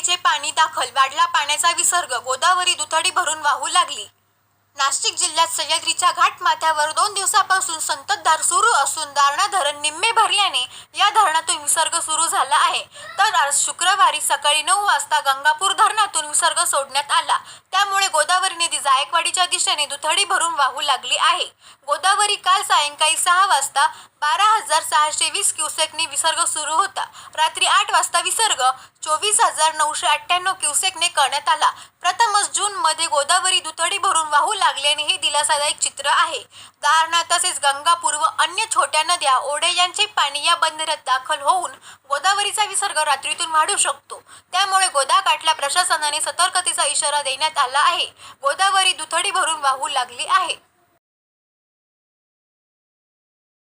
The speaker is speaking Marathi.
पाणी दाखल वाढला पाण्याचा विसर्ग गोदावरी दुथडी भरून वाहू लागली. नाशिक जिल्ह्यात सह्याद्रीच्या घाटमाथ्यावर दोन दिवसापासून संततधार सुरू असून दारणा धरण निम्मे भरल्याने या धरणातून विसर्ग सुरू झाला आहे. तर आज शुक्रवारी सकाळी नऊ वाजता गंगापूर धरणातून विसर्ग सोडण्यात आला. त्यामुळे गोदावरी नदी जायकवाडीच्या दिशेने दुथडी भरून वाहू लागली आहे. गोदावरी काल सायंकाळी सहा वाजता बारा हजार सहाशे वीस क्युसेकने विसर्ग सुरू होता. रात्री आठ वाजता विसर्ग चोवीस हजार नऊशे अठ्ठ्याण्णव क्युसेकने करण्यात आला. प्रथमच जून मध्ये गोदावरी दुथडी भरून वाहू लागल्याने हे दिलासादायक चित्र आहे. दारणा तसेच गंगापूर व अन्य छोट्या नद्या ओढे यांचे पाणी या बंदरात दाखल होऊन गोदावरीचा विसर्ग रात्रीतून वाढू शकतो. त्यामुळे गोदाकाठला प्रशासनाने सतर्कतेचा इशारा देण्यात आला आहे. गोदावरी दुथडी भरून वाहू लागली आहे.